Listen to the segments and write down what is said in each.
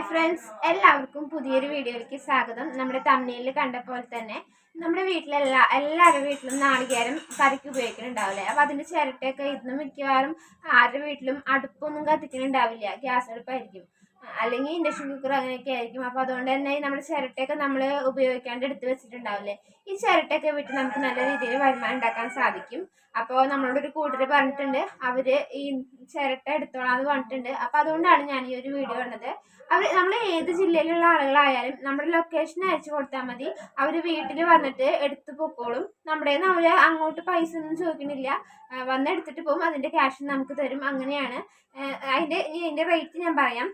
Hi friends എല്ലാവർക്കും പുതിയൊരു വീഡിയോയിലേക്ക് സ്വാഗതം. നമ്മുടെ തമിഴിൽ കണ്ട പോലെ തന്നെ നമ്മുടെ വീട്ടിലെല്ലാ എല്ലാവരുടെ വീട്ടിലും നാളികേരം കറിക്ക് ഉപയോഗിക്കുന്നുണ്ടാവില്ലേ അപ്പോൾ അതിന്റെ ചിരട്ടയൊക്കെ ഇന്ന് മിക്കവാറും ആരുടെ വീട്ടിലും അടുപ്പൊന്നും കത്തിക്കുന്നുണ്ടാവില്ല ഗ്യാസ് അടുപ്പായിരിക്കും. അല്ലെങ്കിൽ ഇൻഡക്ഷൻ കുക്കർ അങ്ങനെയൊക്കെ ആയിരിക്കും. അപ്പോൾ അതുകൊണ്ട് തന്നെ നമ്മുടെ ചിരട്ടയൊക്കെ നമ്മൾ ഉപയോഗിക്കാണ്ട് എടുത്ത് വെച്ചിട്ടുണ്ടാവില്ലേ? ഈ ചിരട്ടയൊക്കെ വിട്ട് നമുക്ക് നല്ല രീതിയിൽ വരുമാനം ഉണ്ടാക്കാൻ സാധിക്കും. അപ്പോൾ നമ്മളോട് ഒരു കൂട്ടർ പറഞ്ഞിട്ടുണ്ട്. അവർ ഈ ചിരട്ട എടുത്തോളാന്ന് പറഞ്ഞിട്ടുണ്ട്. അപ്പോൾ അതുകൊണ്ടാണ് ഞാൻ ഈ ഒരു വീഡിയോ കണ്ടത് അവർ നമ്മൾ ഏത് ജില്ലയിലുള്ള ആളുകളായാലും നമ്മുടെ ലൊക്കേഷൻ അയച്ചു കൊടുത്താൽ മതി. അവർ വീട്ടിൽ വന്നിട്ട് എടുത്തു പൊക്കോളും. നമ്മുടെ അവർ അങ്ങോട്ട് പൈസ ഒന്നും ചോദിക്കണില്ല. വന്ന് എടുത്തിട്ട് പോകും. അതിന്റെ ക്യാഷ് നമുക്ക് തരും. അങ്ങനെയാണ്. അതിന്റെ ഇനി അതിന്റെ റേറ്റ് ഞാൻ പറയാം.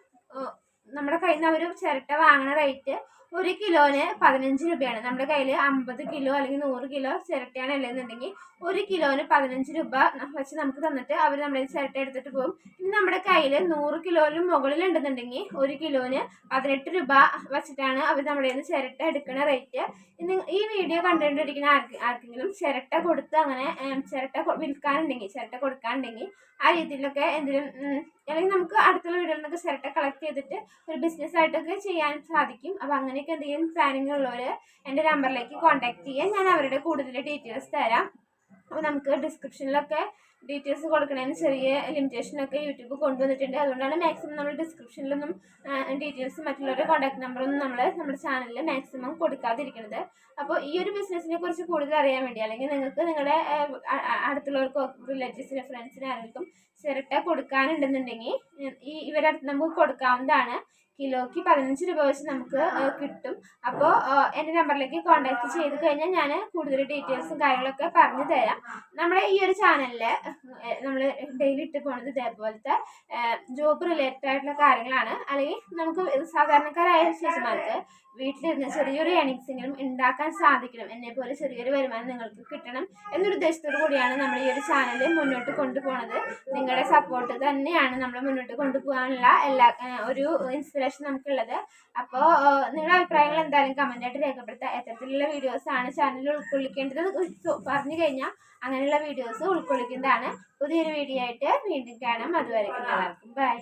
നമ്മുടെ കയ്യിൽ നിന്ന് അവർ ചിരട്ട വാങ്ങുന്ന റേറ്റ് ഒരു കിലോന് പതിനഞ്ച് രൂപയാണ്. നമ്മുടെ കയ്യിൽ അമ്പത് കിലോ അല്ലെങ്കിൽ നൂറ് കിലോ ചിരട്ടയാണ് ഉള്ളതെന്നുണ്ടെങ്കിൽ ഒരു കിലോന് പതിനഞ്ച് രൂപ വെച്ച് നമുക്ക് തന്നിട്ട് അവർ നമ്മുടെ ചിരട്ട എടുത്തിട്ട് പോകും. ഇനി നമ്മുടെ കയ്യിൽ നൂറ് കിലോയിലും മുകളിലുണ്ടെന്നുണ്ടെങ്കിൽ ഒരു കിലോന് പതിനെട്ട് രൂപ വെച്ചിട്ടാണ് അവർ നമ്മുടെ നിന്ന് ചിരട്ട എടുക്കുന്ന റേറ്റ് ഇന്ന് ഈ വീഡിയോ കണ്ടുകൊണ്ടിരിക്കുന്ന ആർക്ക് ആർക്കെങ്കിലും ചിരട്ട കൊടുത്ത് അങ്ങനെ ചിരട്ട വിൽക്കാനുണ്ടെങ്കിൽ ചിരട്ട കൊടുക്കാനുണ്ടെങ്കിൽ ആ രീതിയിലൊക്കെ എന്തെങ്കിലും അല്ലെങ്കിൽ നമുക്ക് അടുത്തുള്ള വീടുകളിൽ നിന്നൊക്കെ കളക്ട് ചെയ്തിട്ട് ഒരു ബിസിനസ് ആയിട്ടൊക്കെ ചെയ്യാൻ സാധിക്കും. അപ്പോൾ അങ്ങനെയൊക്കെ എന്തെങ്കിലും പ്ലാനിങ് ഉള്ളവർ എന്റെ നമ്പറിലേക്ക് കോൺടാക്ട് ചെയ്യാൻ ഞാൻ അവരുടെ കൂടുതൽ ഡീറ്റെയിൽസ് തരാം. അപ്പോൾ നമുക്ക് ഡിസ്ക്രിപ്ഷനിലൊക്കെ ഡീറ്റെയിൽസ് കൊടുക്കണതിന് ചെറിയ ലിമിറ്റേഷനൊക്കെ യൂട്യൂബ് കൊണ്ടുവന്നിട്ടുണ്ട്. അതുകൊണ്ടാണ് മാക്സിമം നമ്മൾ ഡിസ്ക്രിപ്ഷനിലൊന്നും ഡീറ്റെയിൽസ് മറ്റുള്ളവരുടെ കോൺടാക്ട് നമ്പറൊന്നും നമ്മൾ നമ്മുടെ ചാനലിൽ മാക്സിമം കൊടുക്കാതിരിക്കുന്നത് അപ്പോൾ ഈ ഒരു ബിസിനസ്സിനെ കുറിച്ച് കൂടുതൽ അറിയാൻ വേണ്ടി അല്ലെങ്കിൽ നിങ്ങൾക്ക് നിങ്ങളുടെ അടുത്തുള്ളവർക്കോ റിലേറ്റീവ്സിന് ഫ്രണ്ട്സിനെ ആരെങ്കിലും ചിരട്ട കൊടുക്കാനുണ്ടെന്നുണ്ടെങ്കിൽ ഈ ഇവരടുത്ത് നമുക്ക് കൊടുക്കാവുന്നതാണ്. കിലോയ്ക്ക് പതിനഞ്ച് രൂപ വെച്ച് നമുക്ക് കിട്ടും. അപ്പോൾ എന്റെ നമ്പറിലേക്ക് കോൺടാക്ട് ചെയ്ത് കഴിഞ്ഞാൽ ഞാൻ കൂടുതൽ ഡീറ്റെയിൽസും കാര്യങ്ങളൊക്കെ പറഞ്ഞു തരാം. നമ്മുടെ ഈ ഒരു ചാനലിൽ നമ്മൾ ഡെയിലി ഇട്ട് പോകുന്നത് ഇതേപോലത്തെ ജോബ് റിലേറ്റഡ് ആയിട്ടുള്ള കാര്യങ്ങളാണ്. അല്ലെങ്കിൽ നമുക്ക് സാധാരണക്കാരായ ചേച്ചിമാർക്ക് വീട്ടിലിരുന്ന് ചെറിയൊരു ഏണിങ്സെങ്കിലും ഉണ്ടാക്കാൻ സാധിക്കണം. എന്നെ പോലെ ചെറിയൊരു വരുമാനം നിങ്ങൾക്ക് കിട്ടണം എന്നൊരു ഉദ്ദേശത്തോടു കൂടിയാണ് നമ്മൾ ഈ ഒരു ചാനൽ മുന്നോട്ട് കൊണ്ടുപോകുന്നത് നിങ്ങളുടെ സപ്പോർട്ട് തന്നെയാണ് നമ്മൾ മുന്നോട്ട് കൊണ്ടുപോകാനുള്ള എല്ലാ ഒരു ഇൻസ്പിറേഷൻ നമുക്കുള്ളത്. അപ്പോൾ നിങ്ങളുടെ അഭിപ്രായങ്ങൾ എന്തായാലും കമന്റായിട്ട് രേഖപ്പെടുത്തുക എത്തരത്തിലുള്ള വീഡിയോസാണ് ചാനലിൽ ഉൾക്കൊള്ളിക്കേണ്ടത്. പറഞ്ഞു കഴിഞ്ഞാൽ അങ്ങനെയുള്ള വീഡിയോസ് ഉൾക്കൊള്ളിക്കുന്നതാണ് പുതിയൊരു വീഡിയോ ആയിട്ട് വീണ്ടും കാണാം. അതുവരെ ബൈ